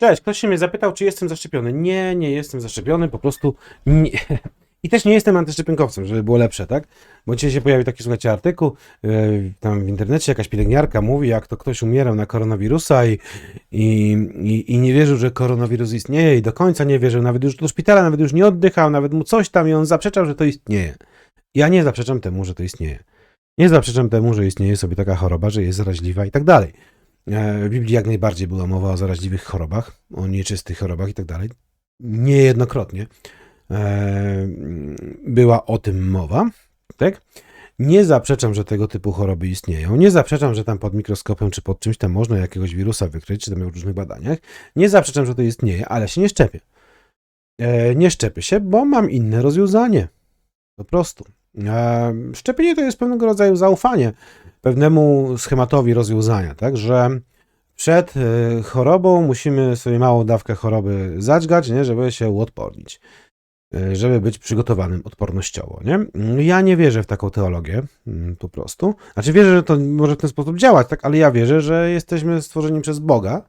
Cześć, ktoś się mnie zapytał, czy jestem zaszczepiony. Nie, nie jestem zaszczepiony, po prostu nie. I też nie jestem antyszczepionkowcem, żeby było lepsze, tak? Bo dzisiaj się pojawił taki, słuchajcie, artykuł, yy, tam w internecie jakaś pielęgniarka mówi, jak to ktoś umierał na koronawirusa i, i, i, i nie wierzył, że koronawirus istnieje i do końca nie wierzył, nawet już do szpitala, nawet już nie oddychał, nawet mu coś tam i on zaprzeczał, że to istnieje. Ja nie zaprzeczam temu, że to istnieje. Nie zaprzeczam temu, że istnieje sobie taka choroba, że jest zaraźliwa i tak dalej. E, W Biblii jak najbardziej była mowa o zaraźliwych chorobach, o nieczystych chorobach i tak. Niejednokrotnie e, była o tym mowa, tak? Nie zaprzeczam, że tego typu choroby istnieją. Nie zaprzeczam, że tam pod mikroskopem czy pod czymś tam można jakiegoś wirusa wykryć, czy tam w różnych badaniach. Nie zaprzeczam, że to istnieje, ale się nie szczepię. E, Nie szczepię się, bo mam inne rozwiązanie. Po prostu. E, Szczepienie to jest pewnego rodzaju zaufanie pewnemu schematowi rozwiązania, tak, że przed e, chorobą musimy sobie małą dawkę choroby zadźgać, nie, żeby się uodpornić, e, żeby być przygotowanym odpornościowo, nie? Ja nie wierzę w taką teologię, mm, po prostu. Znaczy wierzę, że to może w ten sposób działać, tak, ale ja wierzę, że jesteśmy stworzeni przez Boga,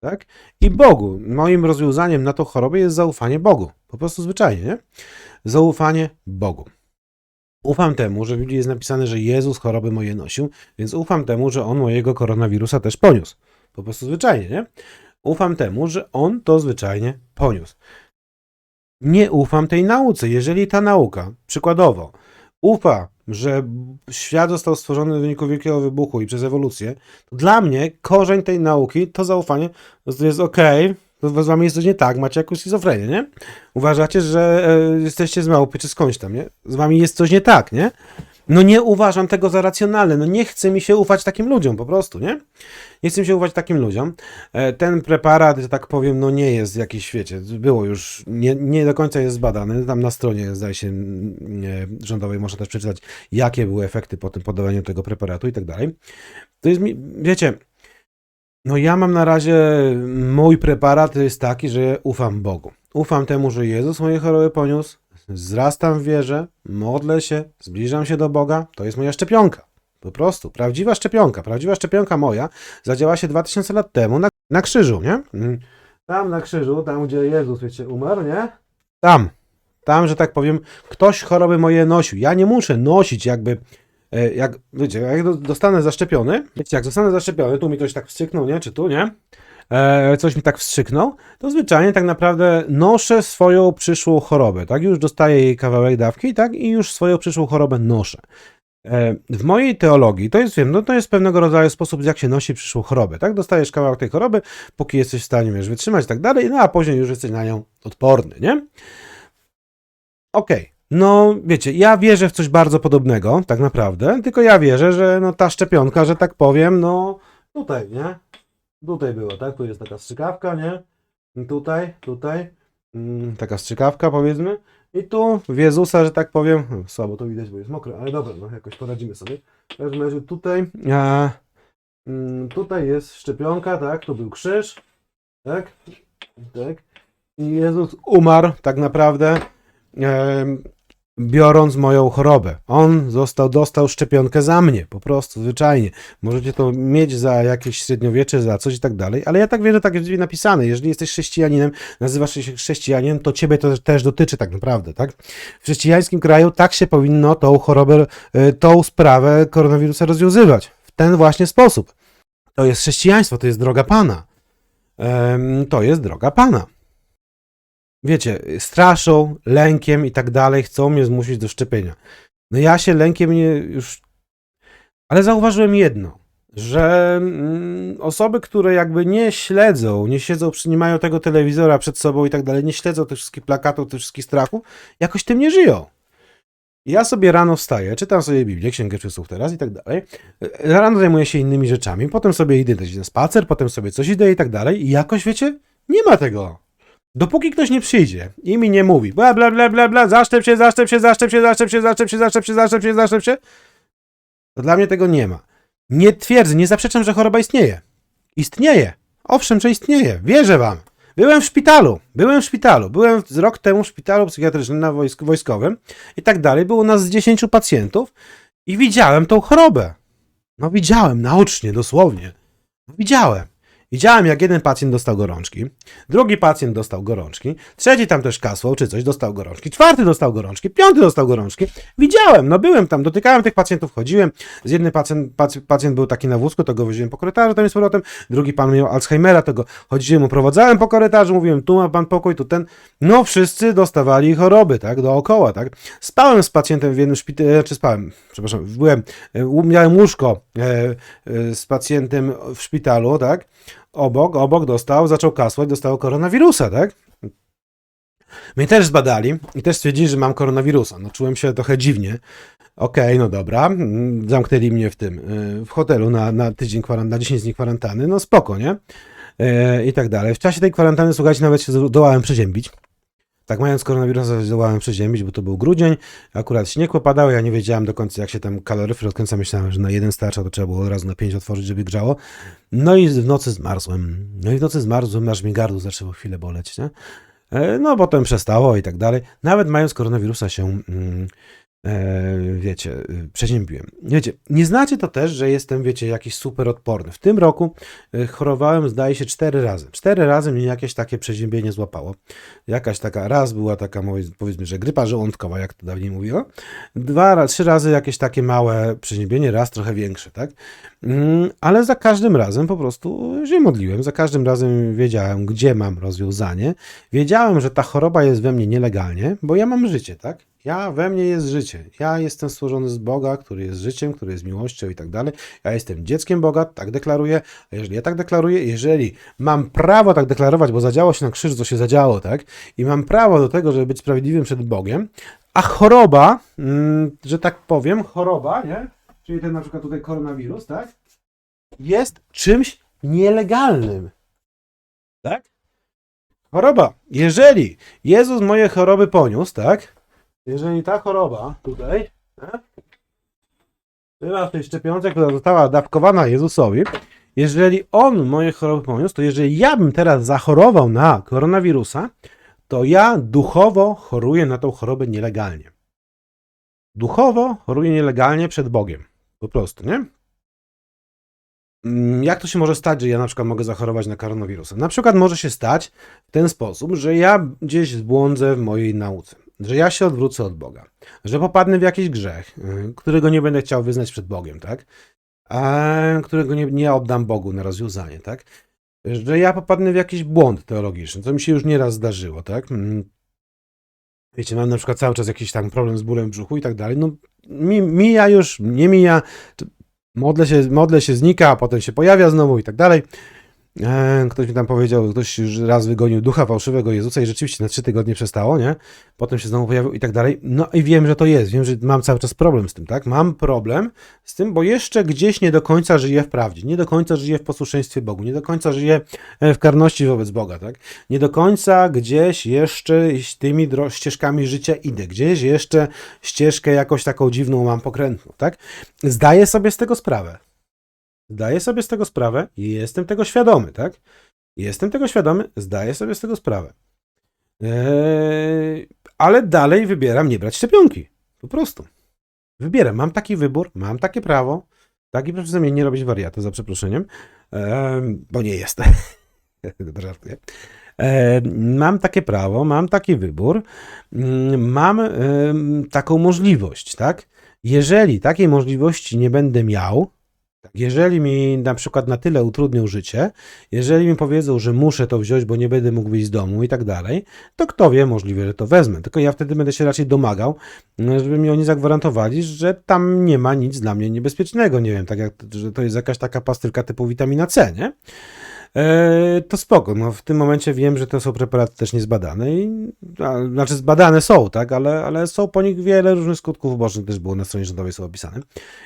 tak? I Bogu, moim rozwiązaniem na tą chorobę jest zaufanie Bogu, po prostu zwyczajnie, nie? Zaufanie Bogu. Ufam temu, że w Biblii jest napisane, że Jezus choroby moje nosił, więc ufam temu, że On mojego koronawirusa też poniósł. Po prostu zwyczajnie, nie? Ufam temu, że On to zwyczajnie poniósł. Nie ufam tej nauce. Jeżeli ta nauka, przykładowo, ufa, że świat został stworzony w wyniku wielkiego wybuchu i przez ewolucję, to dla mnie korzeń tej nauki to zaufanie jest okej, to z wami jest coś nie tak, macie jakąś schizofrenię, nie? Uważacie, że e, jesteście z małpy czy skądś tam, nie? Z wami jest coś nie tak, nie? No nie uważam tego za racjonalne, no nie chce mi się ufać takim ludziom po prostu, nie? Nie chce mi się ufać takim ludziom. E, Ten preparat, że tak powiem, no nie jest jakiś, wiecie, było już, nie, nie do końca jest zbadany, tam na stronie, zdaje się, mm, e, rządowej można też przeczytać, jakie były efekty po tym podawaniu tego preparatu i tak dalej. To jest wiecie, no ja mam na razie, mój preparat jest taki, że ufam Bogu. Ufam temu, że Jezus moje choroby poniósł, wzrastam w wierze, modlę się, zbliżam się do Boga, to jest moja szczepionka. Po prostu, prawdziwa szczepionka, prawdziwa szczepionka moja zadziała się 2000 lat temu na, na krzyżu, nie? Mm. Tam na krzyżu, tam gdzie Jezus, wiecie, umarł, nie? Tam, tam, że tak powiem, ktoś choroby moje nosił. Ja nie muszę nosić jakby, jak, wiecie, jak do- dostanę zaszczepiony, wiecie, jak zostanę zaszczepiony, tu mi ktoś tak wstrzyknął, nie? Czy tu, nie? E, coś mi tak wstrzyknął, to zwyczajnie tak naprawdę noszę swoją przyszłą chorobę, tak? Już dostaję jej kawałek dawki, tak? I już swoją przyszłą chorobę noszę. E, W mojej teologii to jest, wiem, no to jest pewnego rodzaju sposób, jak się nosi przyszłą chorobę, tak? Dostajesz kawałek tej choroby, póki jesteś w stanie, wiesz, wytrzymać i tak dalej, no a później już jesteś na nią odporny, nie? Okej. No, wiecie, ja wierzę w coś bardzo podobnego, tak naprawdę, tylko ja wierzę, że no ta szczepionka, że tak powiem, no tutaj, nie? Tutaj było, tak? Tu jest taka strzykawka, nie? Tutaj, tutaj, mm, taka strzykawka powiedzmy. I tu w Jezusa, że tak powiem, no, słabo to widać, bo jest mokre, ale dobra, no jakoś poradzimy sobie. W każdym razie tutaj, a, mm, tutaj jest szczepionka, tak? Tu był krzyż, tak? Tak. I Jezus umarł tak naprawdę, biorąc moją chorobę. On został, dostał szczepionkę za mnie, po prostu, zwyczajnie. Możecie to mieć za jakieś średniowiecze, za coś i tak dalej, ale ja tak wierzę, tak jest napisane. Jeżeli jesteś chrześcijaninem, nazywasz się chrześcijaninem, to ciebie to też dotyczy tak naprawdę, tak? W chrześcijańskim kraju tak się powinno tą chorobę, y, tą sprawę koronawirusa rozwiązywać. W ten właśnie sposób. To jest chrześcijaństwo, to jest droga Pana. To jest droga Pana. Wiecie, straszą, lękiem i tak dalej, chcą mnie zmusić do szczepienia. No ja się lękiem nie już. Ale zauważyłem jedno, że mm, osoby, które jakby nie śledzą, nie siedzą, nie mają tego telewizora przed sobą i tak dalej, nie śledzą tych wszystkich plakatów, tych wszystkich strachów, jakoś tym nie żyją. Ja sobie rano wstaję, czytam sobie Biblię, Księgę Czasów teraz i tak dalej. Rano zajmuję się innymi rzeczami, potem sobie idę na spacer, potem sobie coś idę i tak dalej i jakoś, wiecie, nie ma tego. Dopóki ktoś nie przyjdzie i mi nie mówi bla bla bla bla bla, zaszczep się, zaszczep się, zaszczep się, zaszczep się, zaszczep się, zaszczep się, zaszczep się, zaszczep się, to dla mnie tego nie ma. Nie twierdzę, nie zaprzeczam, że choroba istnieje. Istnieje. Owszem, że istnieje. Wierzę wam. Byłem w szpitalu. Byłem w szpitalu. Byłem z rok temu w szpitalu psychiatrycznym na wojsk, wojskowym i tak dalej. Było nas z 10 pacjentów i widziałem tą chorobę. No widziałem, naocznie, dosłownie. Widziałem. Widziałem, jak jeden pacjent dostał gorączki, drugi pacjent dostał gorączki, trzeci tam też kasłał czy coś, dostał gorączki, czwarty dostał gorączki, piąty dostał gorączki. Widziałem, no byłem tam, dotykałem tych pacjentów, chodziłem. Z jednym pacjent, pacjent, był taki na wózku, to go woziłem po korytarzu tam z powrotem, drugi pan miał Alzheimera, to go chodziłem, oprowadzałem po korytarzu, mówiłem, tu ma pan pokój, tu ten. No wszyscy dostawali choroby, tak, dookoła, tak. Spałem z pacjentem w jednym szpitalu, czy spałem, przepraszam, byłem, e, miałem łóżko e, e, z pacjentem w szpitalu, tak. Obok, obok dostał, zaczął kasłać, dostał koronawirusa, tak? Mnie też zbadali i też stwierdzili, że mam koronawirusa. No czułem się trochę dziwnie. Okej, no dobra. Zamknęli mnie w tym, y, w hotelu na, na tydzień na 10 dni kwarantanny. No spoko, nie? E, I tak dalej. W czasie tej kwarantanny, słuchajcie, nawet się zdołałem przeziębić. Tak, mając koronawirusa, zdołałem przeziębić, bo to był grudzień. Akurat śnieg opadał, ja nie wiedziałem do końca, jak się tam kaloryfer odkręca. Myślałem, że na jeden starcza to trzeba było od razu na pięć otworzyć, żeby grzało. No i w nocy zmarzłem. No i w nocy zmarzłem, aż mi gardło zaczęło chwilę boleć, nie? E, No, potem przestało i tak dalej. Nawet mając koronawirusa się, mm, wiecie, y, przeziębiłem. Wiecie, nie znacie to też, że jestem, wiecie, jakiś super odporny. W tym roku y, chorowałem, zdaje się, cztery razy. Cztery razy mnie jakieś takie przeziębienie złapało. Jakaś taka, raz była taka, powiedzmy, że grypa żołądkowa, jak to dawniej mówiło. Dwa, trzy razy jakieś takie małe przeziębienie, raz trochę większe, tak? Mm, Ale za każdym razem po prostu się modliłem. Za każdym razem wiedziałem, gdzie mam rozwiązanie. Wiedziałem, że ta choroba jest we mnie nielegalnie, bo ja mam życie, tak? Ja, we mnie jest życie. Ja jestem stworzony z Boga, który jest życiem, który jest miłością i tak dalej. Ja jestem dzieckiem Boga, tak deklaruję. A jeżeli ja tak deklaruję, jeżeli mam prawo tak deklarować, bo zadziało się na krzyżu, co się zadziało, tak? I mam prawo do tego, żeby być sprawiedliwym przed Bogiem, a choroba, mm, że tak powiem, choroba, nie? Czyli ten na przykład tutaj koronawirus, tak? Jest czymś nielegalnym. Tak? Choroba. Jeżeli Jezus moje choroby poniósł, tak? Jeżeli ta choroba tutaj, tak? była tej szczepionce, która została dawkowana Jezusowi, jeżeli On moje choroby poniósł, to jeżeli ja bym teraz zachorował na koronawirusa, to ja duchowo choruję na tą chorobę nielegalnie. Duchowo choruję nielegalnie przed Bogiem. Po prostu, nie? Mm, Jak to się może stać, że ja na przykład mogę zachorować na koronawirusa? Na przykład może się stać w ten sposób, że ja gdzieś zbłądzę w mojej nauce, że ja się odwrócę od Boga, że popadnę w jakiś grzech, y, którego nie będę chciał wyznać przed Bogiem, tak? A którego nie, nie oddam Bogu na rozwiązanie, tak? Że ja popadnę w jakiś błąd teologiczny, co mi się już nieraz zdarzyło, tak? Mm. Wiecie, mam na przykład cały czas jakiś tam problem z bólem w brzuchu i tak dalej. No, mi, mija już, nie mija, modlę się, modlę się, znika, a potem się pojawia znowu i tak dalej. E, Ktoś mi tam powiedział, ktoś już raz wygonił ducha fałszywego Jezusa i rzeczywiście na trzy tygodnie przestało, nie? Potem się znowu pojawił i tak dalej. No i wiem, że to jest, wiem, że mam cały czas problem z tym, tak? Mam problem z tym, bo jeszcze gdzieś nie do końca żyję w prawdzie, nie do końca żyję w posłuszeństwie Bogu, nie do końca żyję e, w karności wobec Boga, tak? Nie do końca gdzieś jeszcze tymi ścieżkami życia idę, gdzieś jeszcze ścieżkę jakoś taką dziwną mam pokrętną, tak? Zdaję sobie z tego sprawę. Zdaję sobie z tego sprawę i jestem tego świadomy, tak? Jestem tego świadomy, zdaję sobie z tego sprawę. Eee, ale dalej wybieram nie brać szczepionki. Po prostu. Wybieram. Mam taki wybór, mam takie prawo. Tak i proszę mnie nie robić wariatu, za przeproszeniem, Eee, bo nie jestem. Dobra, żartuję. Eee, mam takie prawo, mam taki wybór, mm, mam taką możliwość, tak? Jeżeli takiej możliwości nie będę miał, jeżeli mi na przykład na tyle utrudnią życie, jeżeli mi powiedzą, że muszę to wziąć, bo nie będę mógł wyjść z domu i tak dalej, to kto wie, możliwe, że to wezmę. Tylko ja wtedy będę się raczej domagał, żeby mi oni zagwarantowali, że tam nie ma nic dla mnie niebezpiecznego. Nie wiem, tak jak, że to jest jakaś taka pastylka typu witamina C, nie? E, to spoko. No, w tym momencie wiem, że to są preparaty też niezbadane. I, a, znaczy zbadane są, tak, ale, ale są po nich wiele różnych skutków ubocznych, też było na stronie rządowej są opisane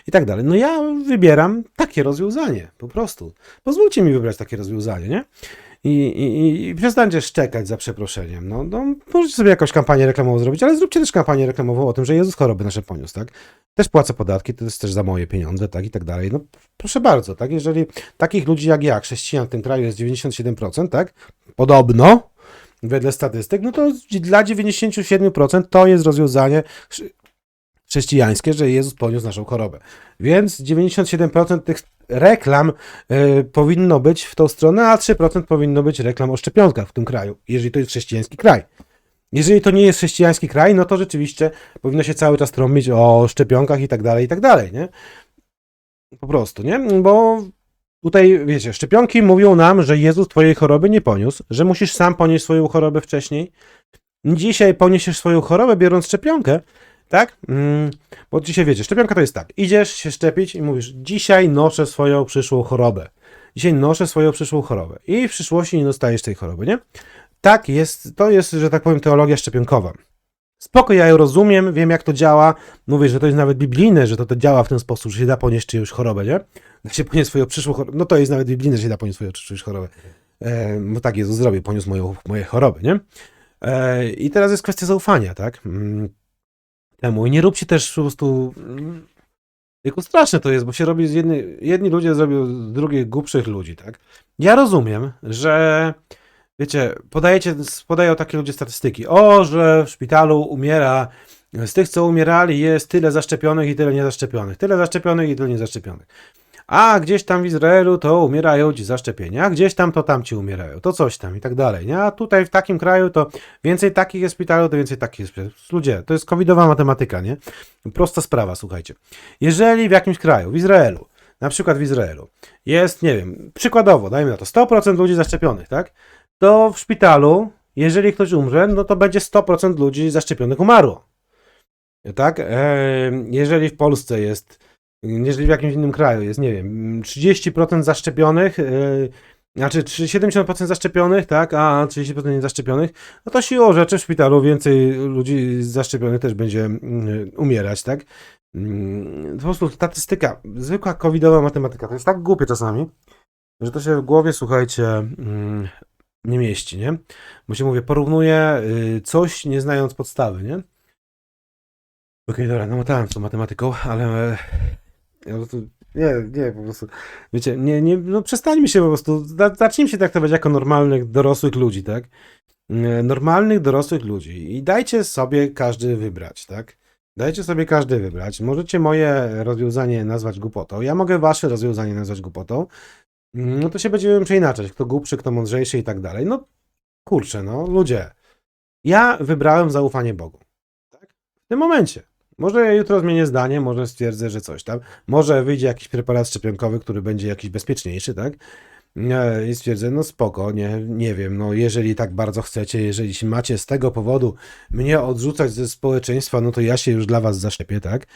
i tak dalej. No ja wybieram takie rozwiązanie, po prostu. Pozwólcie mi wybrać takie rozwiązanie, nie? I, i, I przestańcie szczekać za przeproszeniem. No, no, możecie sobie jakąś kampanię reklamową zrobić, ale zróbcie też kampanię reklamową o tym, że Jezus choroby nasze poniósł, tak? Też płacę podatki, to jest też za moje pieniądze, tak, i tak dalej. No, proszę bardzo, tak? Jeżeli takich ludzi jak ja, chrześcijan w tym kraju jest 97%, tak? Podobno, wedle statystyk, no to dla 97% to jest rozwiązanie chrze- chrześcijańskie, że Jezus poniósł naszą chorobę. Więc 97% tych reklam e, powinno być w tą stronę, a 3% powinno być reklam o szczepionkach w tym kraju, jeżeli to jest chrześcijański kraj. Jeżeli to nie jest chrześcijański kraj, no to rzeczywiście powinno się cały czas trąbić o szczepionkach i tak dalej, i tak dalej, nie? Po prostu, nie? Bo tutaj, wiecie, szczepionki mówią nam, że Jezus twojej choroby nie poniósł, że musisz sam ponieść swoją chorobę wcześniej. Dzisiaj poniesiesz swoją chorobę biorąc szczepionkę, tak? Mm, bo dzisiaj wiecie, szczepionka to jest tak. Idziesz się szczepić i mówisz, dzisiaj noszę swoją przyszłą chorobę. Dzisiaj noszę swoją przyszłą chorobę. I w przyszłości nie dostajesz tej choroby, nie? Tak jest, to jest, że tak powiem, teologia szczepionkowa. Spoko, ja ją rozumiem, wiem jak to działa. Mówię, że to jest nawet biblijne, że to, to działa w ten sposób, że się da ponieść czyjąś chorobę, nie? Da się ponieść swoją przyszłą chorobę. No to jest nawet biblijne, że się da ponieść swoją czyjąś chorobę. E, bo tak Jezus zrobił, poniósł moją, moje choroby, nie? E, I teraz jest kwestia zaufania, tak? Mm, Temu. I nie róbcie też po prostu... mm, Tylko straszne to jest, bo się robi z jedni, jedni ludzie zrobią z drugich głupszych ludzi, tak? Ja rozumiem, że wiecie, podajecie, podają takie ludzie statystyki. O, że w szpitalu umiera, z tych co umierali jest tyle zaszczepionych i tyle niezaszczepionych. Tyle zaszczepionych i tyle niezaszczepionych. A gdzieś tam w Izraelu to umierają ci zaszczepieni, a gdzieś tam to tamci umierają, to coś tam i tak dalej. Nie? A tutaj w takim kraju to więcej takich jest szpitalu, to więcej takich jest. Ludzie, to jest covidowa matematyka, nie? Prosta sprawa, słuchajcie. Jeżeli w jakimś kraju, w Izraelu, na przykład w Izraelu, jest, nie wiem, przykładowo, dajmy na to 100% ludzi zaszczepionych, tak? To w szpitalu, jeżeli ktoś umrze, no to będzie 100% ludzi zaszczepionych umarło. Tak? Jeżeli w Polsce jest, jeżeli w jakimś innym kraju jest, nie wiem, 30% zaszczepionych, e, znaczy 70% zaszczepionych, tak, a 30% niezaszczepionych, no to siłą rzeczy w szpitalu więcej ludzi zaszczepionych też będzie mm, umierać, tak? Mm, Po prostu statystyka, zwykła covidowa matematyka, to jest tak głupie czasami, że to się w głowie, słuchajcie, mm, nie mieści, nie? Bo się mówię, porównuję y, coś nie znając podstawy, nie? Okej, dobra, no z tą matematyką, ale ja nie, nie, po prostu, wiecie, nie, nie, no przestańmy się po prostu, za- zacznijmy się traktować jako normalnych, dorosłych ludzi, tak? E, Normalnych, dorosłych ludzi i dajcie sobie każdy wybrać, tak? Dajcie sobie każdy wybrać. Możecie moje rozwiązanie nazwać głupotą, ja mogę wasze rozwiązanie nazwać głupotą, no to się będziemy przeinaczać, kto głupszy, kto mądrzejszy i tak dalej. No kurczę, no ludzie. Ja wybrałem zaufanie Bogu. Tak? W tym momencie. Może jutro zmienię zdanie, może stwierdzę, że coś tam. Może wyjdzie jakiś preparat szczepionkowy, który będzie jakiś bezpieczniejszy, tak? I stwierdzę, no spoko, nie, nie wiem, no jeżeli tak bardzo chcecie, jeżeli macie z tego powodu mnie odrzucać ze społeczeństwa, no to ja się już dla was zaszczepię, tak?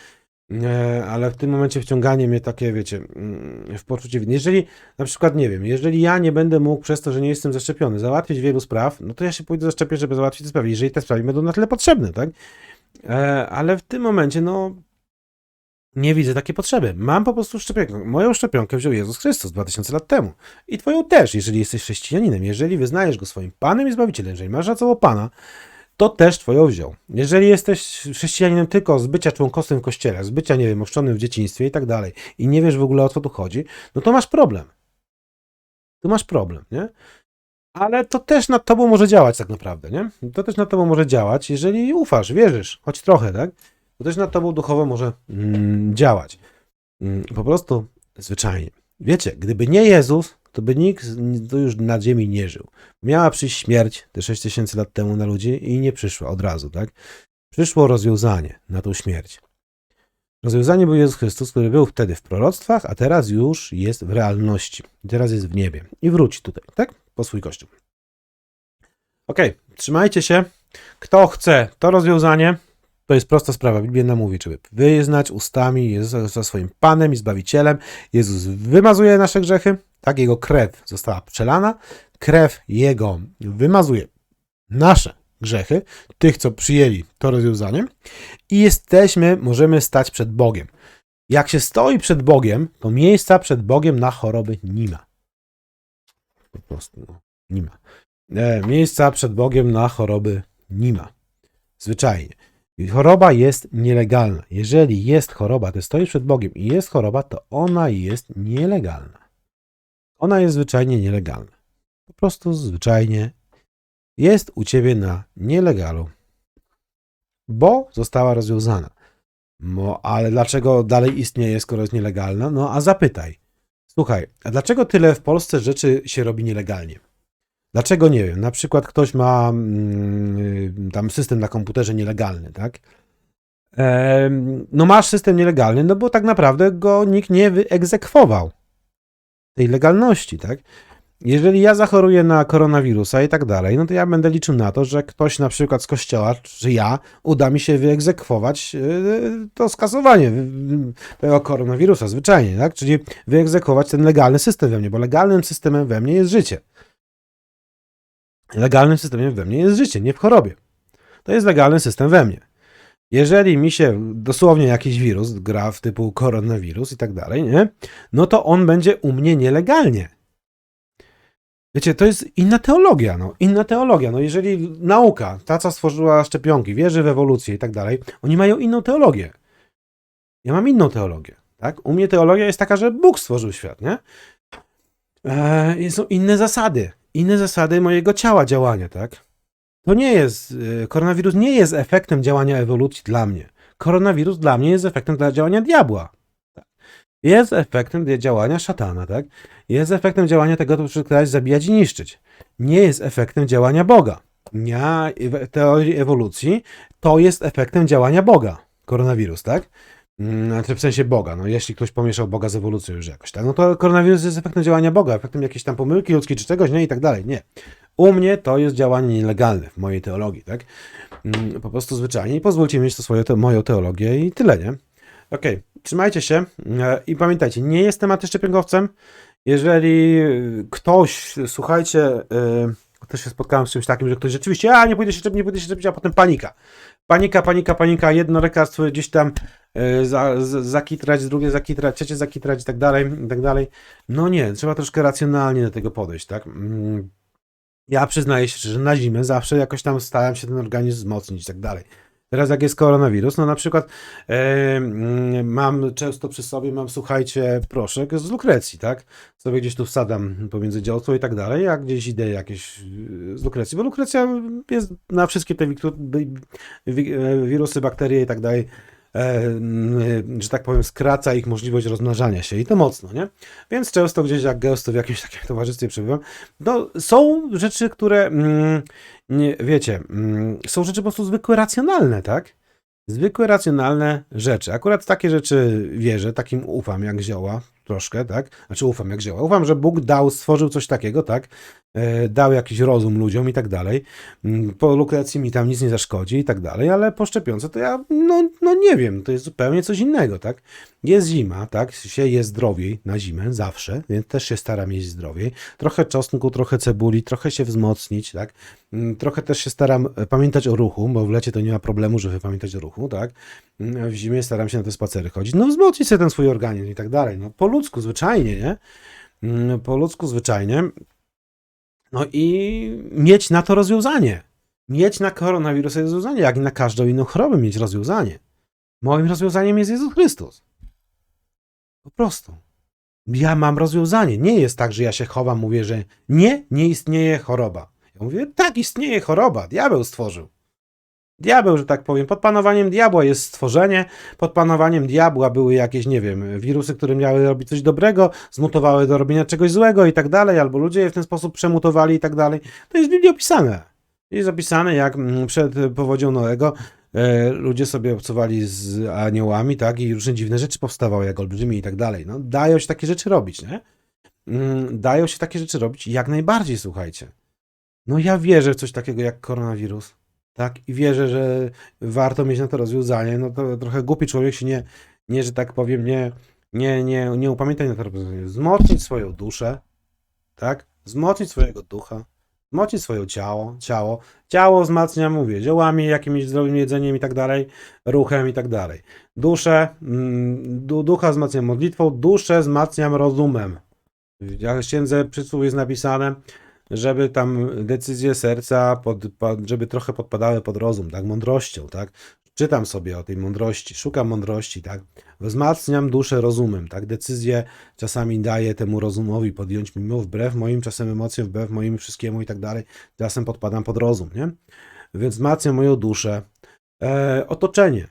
Ale w tym momencie wciąganie mnie takie, wiecie, mm, w poczucie winy. Jeżeli na przykład, nie wiem, jeżeli ja nie będę mógł przez to, że nie jestem zaszczepiony, załatwić wielu spraw, no to ja się pójdę zaszczepić, żeby załatwić te sprawy, jeżeli te sprawy będą na tyle potrzebne, tak? E, Ale w tym momencie, no, nie widzę takiej potrzeby. Mam po prostu szczepionkę. Moją szczepionkę wziął Jezus Chrystus 2000 lat temu. I twoją też, jeżeli jesteś chrześcijaninem. Jeżeli wyznajesz go swoim Panem i Zbawicielem, jeżeli masz za sobą Pana, to też twoją wziął. Jeżeli jesteś chrześcijaninem tylko z bycia członkostwem w kościele, z bycia, nie wiem, ochrzczonym w dzieciństwie i tak dalej, i nie wiesz w ogóle o co tu chodzi, no to masz problem. Tu masz problem, nie? Ale to też nad tobą może działać tak naprawdę, nie? To też nad tobą może działać, jeżeli ufasz, wierzysz, choć trochę, tak? To też nad tobą duchowo może mm, działać. Mm, po prostu zwyczajnie. Wiecie, gdyby nie Jezus, to by nikt to już na ziemi nie żył. Miała przyjść śmierć te 6000 lat temu na ludzi i nie przyszła od razu, tak? Przyszło rozwiązanie na tą śmierć. Rozwiązanie był Jezus Chrystus, który był wtedy w proroctwach, a teraz już jest w realności. Teraz jest w niebie i wróci tutaj, tak? Po swój kościół. Okej, trzymajcie się. Kto chce to rozwiązanie, to jest prosta sprawa. Biblia nam mówi, żeby wyznać ustami Jezusa za swoim Panem i Zbawicielem. Jezus wymazuje nasze grzechy, tak? Jego krew została przelana. Krew Jego wymazuje nasze grzechy, tych, co przyjęli to rozwiązanie i jesteśmy, możemy stać przed Bogiem. Jak się stoi przed Bogiem, to miejsca przed Bogiem na choroby nie ma. Po prostu no, nie ma. E, miejsca przed Bogiem na choroby nie ma. Zwyczajnie. Choroba jest nielegalna. Jeżeli jest choroba, ty stoisz przed Bogiem i jest choroba, to ona jest nielegalna. Ona jest zwyczajnie nielegalna. Po prostu zwyczajnie jest u ciebie na nielegalu, bo została rozwiązana. No, ale dlaczego dalej istnieje, skoro jest nielegalna? No, a zapytaj. Słuchaj, a dlaczego tyle w Polsce rzeczy się robi nielegalnie? Dlaczego nie wiem? Na przykład ktoś ma mm, tam system na komputerze nielegalny, tak? Em, no masz system nielegalny, no bo tak naprawdę go nikt nie wyegzekwował. Tej legalności, tak? Jeżeli ja zachoruję na koronawirusa i tak dalej, no to ja będę liczył na to, że ktoś na przykład z kościoła, czy ja, uda mi się wyegzekwować yy, to skasowanie yy, tego koronawirusa zwyczajnie, tak? Czyli wyegzekwować ten legalny system we mnie, bo legalnym systemem we mnie jest życie. Legalnym systemem we mnie jest życie, nie w chorobie. To jest legalny system we mnie. Jeżeli mi się dosłownie jakiś wirus gra w typu koronawirus i tak dalej, nie? No to on będzie u mnie nielegalnie. Wiecie, to jest inna teologia, no. Inna teologia. No jeżeli nauka, ta co stworzyła szczepionki, wierzy w ewolucję i tak dalej, oni mają inną teologię. Ja mam inną teologię, tak? U mnie teologia jest taka, że Bóg stworzył świat, nie? Eee, są inne zasady. Inne zasady mojego ciała działania, tak? To nie jest, e, koronawirus nie jest efektem działania ewolucji dla mnie. Koronawirus dla mnie jest efektem dla działania diabła. Tak. Jest efektem działania szatana, tak? Jest efektem działania tego, że chciałeś zabijać i niszczyć. Nie jest efektem działania Boga. W teorii ewolucji to jest efektem działania Boga. Koronawirus, tak? Mm, Znaczy w sensie Boga, no jeśli ktoś pomieszał Boga z ewolucją już jakoś, tak? No to koronawirus jest efektem działania Boga, efektem jakiejś tam pomyłki ludzkiej czy czegoś, nie? I tak dalej. Nie. U mnie to jest działanie nielegalne w mojej teologii, tak? Mm, Po prostu zwyczajnie. I pozwólcie mi mieć to swoją, te, moją teologię i tyle, nie? Okej, trzymajcie się e, i pamiętajcie, nie jestem antyszczepionkowcem. Jeżeli ktoś, słuchajcie, e, też się spotkałem z czymś takim, że ktoś rzeczywiście, a nie pójdę się szczepić, nie pójdę się szczepić, a potem panika. Panika, panika, panika, jedno lekarstwo gdzieś tam e, za, za, zakitrać, drugie zakitrać, trzecie zakitrać i tak dalej, i tak dalej. No nie, trzeba troszkę racjonalnie do tego podejść, tak? Mm, ja przyznaję się, że na zimę zawsze jakoś tam starałem się ten organizm wzmocnić i tak dalej. Teraz jak jest koronawirus, no na przykład e, mm, mam często przy sobie, mam słuchajcie, proszek z lukrecji, tak? Sobie gdzieś tu wsadam pomiędzy dziąsło i tak dalej, jak gdzieś idę jakieś e, z lukrecji, bo lukrecja jest na wszystkie te wirusy, bakterie i tak dalej, że tak powiem, skraca ich możliwość rozmnażania się i to mocno, nie? Więc często gdzieś jak gęsto w jakimś takim towarzystwie przebywam, no są rzeczy, które, mm, nie, wiecie, mm, są rzeczy po prostu zwykłe, racjonalne, tak? Zwykłe, racjonalne rzeczy. Akurat takie rzeczy wierzę, takim ufam jak zioła, troszkę, tak? Znaczy ufam jak zioła. Ufam, że Bóg dał, stworzył coś takiego, tak? E, dał jakiś rozum ludziom i tak dalej. Mm, Po lukrecji mi tam nic nie zaszkodzi i tak dalej, ale po szczepionce to ja, no, no nie wiem, to jest zupełnie coś innego, tak? Jest zima, tak? Się je zdrowiej na zimę, zawsze, więc też się staram jeść zdrowiej. Trochę czosnku, trochę cebuli, trochę się wzmocnić, tak? Mm, Trochę też się staram e, pamiętać o ruchu, bo w lecie to nie ma problemu, żeby pamiętać o ruchu, tak? Mm, W zimie staram się na te spacery chodzić, no wzmocnić sobie ten swój organizm i tak dalej, no po ludzku, zwyczajnie, nie? Po ludzku, zwyczajnie. No i mieć na to rozwiązanie. Mieć na koronawirusa rozwiązanie, jak i na każdą inną chorobę mieć rozwiązanie. Moim rozwiązaniem jest Jezus Chrystus. Po prostu. Ja mam rozwiązanie. Nie jest tak, że ja się chowam, mówię, że nie, nie istnieje choroba. Ja mówię, tak, istnieje choroba. Diabeł stworzył. Diabeł, że tak powiem. Pod panowaniem diabła jest stworzenie. Pod panowaniem diabła były jakieś, nie wiem, wirusy, które miały robić coś dobrego, zmutowały do robienia czegoś złego i tak dalej, albo ludzie je w ten sposób przemutowali i tak dalej. To jest w Biblii opisane. Jest zapisane, jak mm, przed powodzią Noego e, ludzie sobie obcowali z aniołami, tak, i różne dziwne rzeczy powstawały, jak olbrzymie i tak dalej. No, dają się takie rzeczy robić, nie? Mm, Dają się takie rzeczy robić jak najbardziej, słuchajcie. No ja wierzę w coś takiego jak koronawirus, tak, i wierzę, że warto mieć na to rozwiązanie. No to trochę głupi człowiek się nie, nie że tak powiem, nie, nie, nie, nie upamiętaj na to rozwiązanie. Wzmocnić swoją duszę, tak, wzmocnić swojego ducha, wzmocnić swoje ciało, ciało. Ciało wzmacnia, mówię, ziołami, jakimś zdrowym jedzeniem i tak dalej, ruchem i tak dalej. Duszę, mm, du, ducha wzmacniam modlitwą, duszę wzmacniam rozumem. W księdze przysłów jest napisane, żeby tam decyzje serca, pod, żeby trochę podpadały pod rozum, tak, mądrością, tak. Czytam sobie o tej mądrości, szukam mądrości, tak. Wzmacniam duszę rozumem, tak. Decyzje czasami daję temu rozumowi podjąć, mimo wbrew moim czasem emocjom, wbrew moim wszystkiemu i tak dalej. Czasem podpadam pod rozum, nie? Więc wzmacniam moją duszę. E, otoczenie.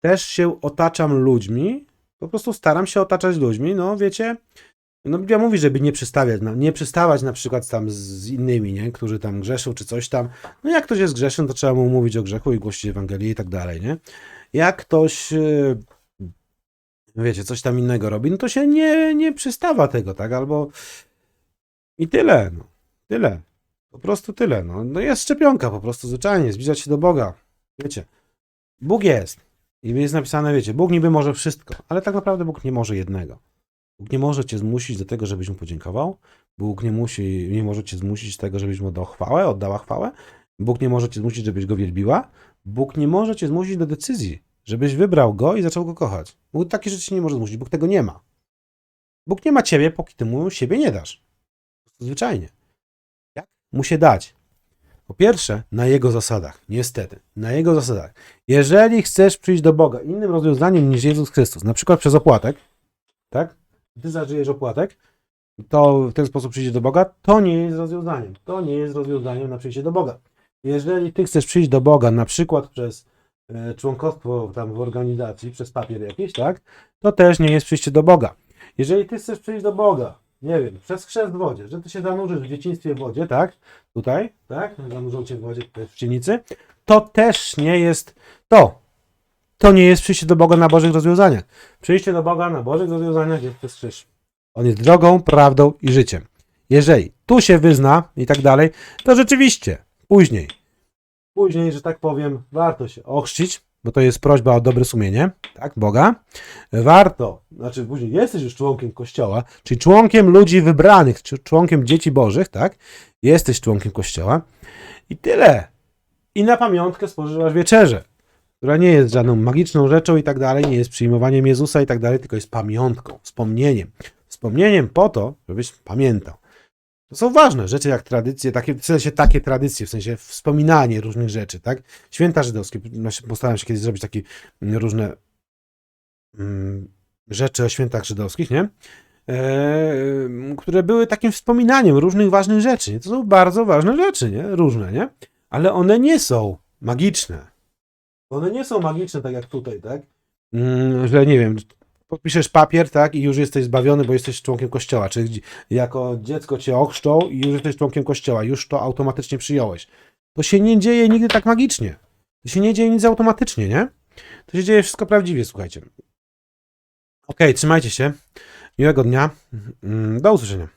Też się otaczam ludźmi, po prostu staram się otaczać ludźmi, no wiecie, No Biblia mówi, żeby nie przystawiać, nie przystawać na przykład tam z, innymi, nie? którzy tam grzeszą czy coś tam. No jak ktoś jest grzeszny, to trzeba mu mówić o grzechu i głosić Ewangelię i tak dalej, nie? Jak ktoś, yy, wiecie, coś tam innego robi, no to się nie, nie przystawa tego, tak? Albo i tyle, no. Tyle. Po prostu tyle, no. No jest szczepionka po prostu, zwyczajnie, zbliżać się do Boga. Wiecie, Bóg jest. I jest napisane, wiecie, Bóg niby może wszystko, ale tak naprawdę Bóg nie może jednego. Bóg nie może cię zmusić do tego, żebyś mu podziękował. Bóg nie musi, nie może cię zmusić do tego, żebyś mu oddał chwałę, oddała chwałę. Bóg nie może cię zmusić, żebyś go wielbiła. Bóg nie może cię zmusić do decyzji, żebyś wybrał go i zaczął go kochać. Bóg takie rzeczy nie może zmusić. Bóg tego nie ma. Bóg nie ma ciebie, póki ty mu siebie nie dasz. Zwyczajnie. Jak mu się dać? Po pierwsze, na jego zasadach. Niestety, na jego zasadach. Jeżeli chcesz przyjść do Boga innym rozwiązaniem niż Jezus Chrystus, na przykład przez opłatek, tak? Ty zażyjesz opłatek, to w ten sposób przyjdzie do Boga, to nie jest rozwiązaniem. To nie jest rozwiązaniem na przyjście do Boga. Jeżeli ty chcesz przyjść do Boga na przykład przez e, członkostwo tam w organizacji, przez papier jakiś, tak? To też nie jest przyjście do Boga. Jeżeli ty chcesz przyjść do Boga, nie wiem, przez chrzest w wodzie, że ty się zanurzysz w dzieciństwie w wodzie, tak? Tutaj, tak? Zanurzą cię w wodzie w pszenicy, to też nie jest to. To nie jest przyjście do Boga na Bożych rozwiązaniach. Przyjście do Boga na Bożych rozwiązaniach jest przez krzyż. On jest drogą, prawdą i życiem. Jeżeli tu się wyzna i tak dalej, to rzeczywiście później, później, że tak powiem, warto się ochrzcić, bo to jest prośba o dobre sumienie, tak, Boga. Warto, znaczy później jesteś już członkiem Kościoła, czyli członkiem ludzi wybranych, czy członkiem dzieci Bożych, tak, jesteś członkiem Kościoła i tyle. I na pamiątkę spożywasz wieczerzę która nie jest żadną magiczną rzeczą i tak dalej, nie jest przyjmowaniem Jezusa i tak dalej, tylko jest pamiątką, wspomnieniem. Wspomnieniem po to, żebyś pamiętał. To są ważne rzeczy jak tradycje, takie, w sensie takie tradycje, w sensie wspominanie różnych rzeczy, tak? Święta żydowskie, znaczy postaram się kiedyś zrobić takie mm, różne mm, rzeczy o świętach żydowskich, nie? E, które były takim wspominaniem różnych ważnych rzeczy. Nie? To są bardzo ważne rzeczy, nie? Różne, nie? Ale one nie są magiczne. One nie są magiczne, tak jak tutaj, tak? Mm, że nie wiem, podpiszesz papier, tak, i już jesteś zbawiony, bo jesteś członkiem kościoła. Czy dzi- jako dziecko cię ochrzczą i już jesteś członkiem kościoła, już to automatycznie przyjąłeś. To się nie dzieje nigdy tak magicznie. To się nie dzieje nic automatycznie, nie? To się dzieje wszystko prawdziwie, słuchajcie. Okej, trzymajcie się. Miłego dnia. Mm, Do usłyszenia.